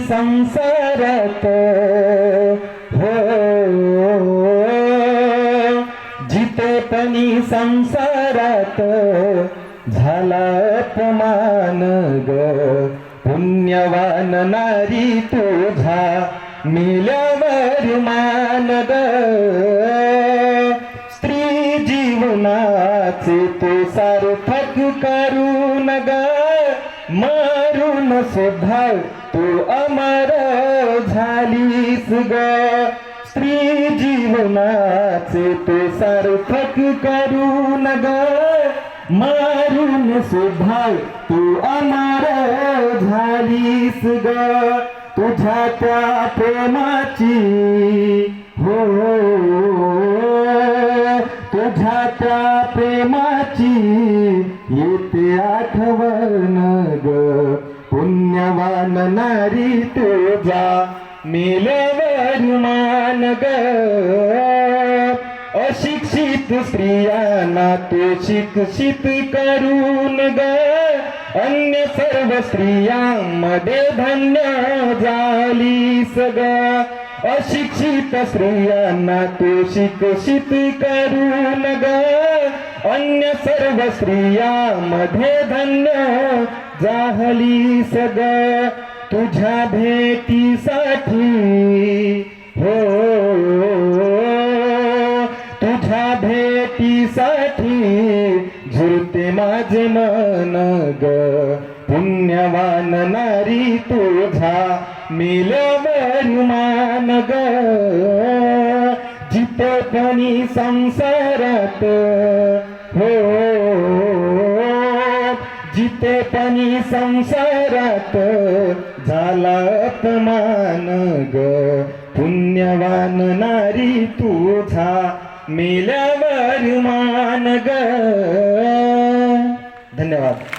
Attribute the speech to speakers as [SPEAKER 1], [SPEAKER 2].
[SPEAKER 1] संसारात हो. जिथे पणी संसारात झाला अपमान ग पुण्यवान नारी तुझा मिल्यावर मान ग. स्त्री जीवनाचे तू सार्थक करून ग मारून सुद्धा तू अमर झालीस ग. स्त्री जीवनाचे तू सार्थक करून ग. मारून सुद्धा तू अमर झालीस ग. तुझ्या त्या प्रेमाची हो. तुझ्या त्या प्रेमाची येते आठवण ग. पुण्यवान नारी तुझा मेल्यावर मान ग. अशिक्षित स्त्रियांना तू शिक्षित करून ग. अन्य सर्व स्त्रियांमध्ये धन्य झाली सग अशिक्षित स्त्रियांना तू शिक्षित करून ग. अन्य सर्व स्त्रियांमध्ये धन्य जाहली सग. तुझ्या भेटीसाठी. हो. तुझ्या भेटीसाठी झुरते माझे मन ग. पुण्यवान नारी तुझा मिलवर मान ग. जिथे संसारात हो जिथे पणी संसारात झाला अपमान ग पुण्यवान नारी तुझा मेल्यावर मान ग. धन्यवाद.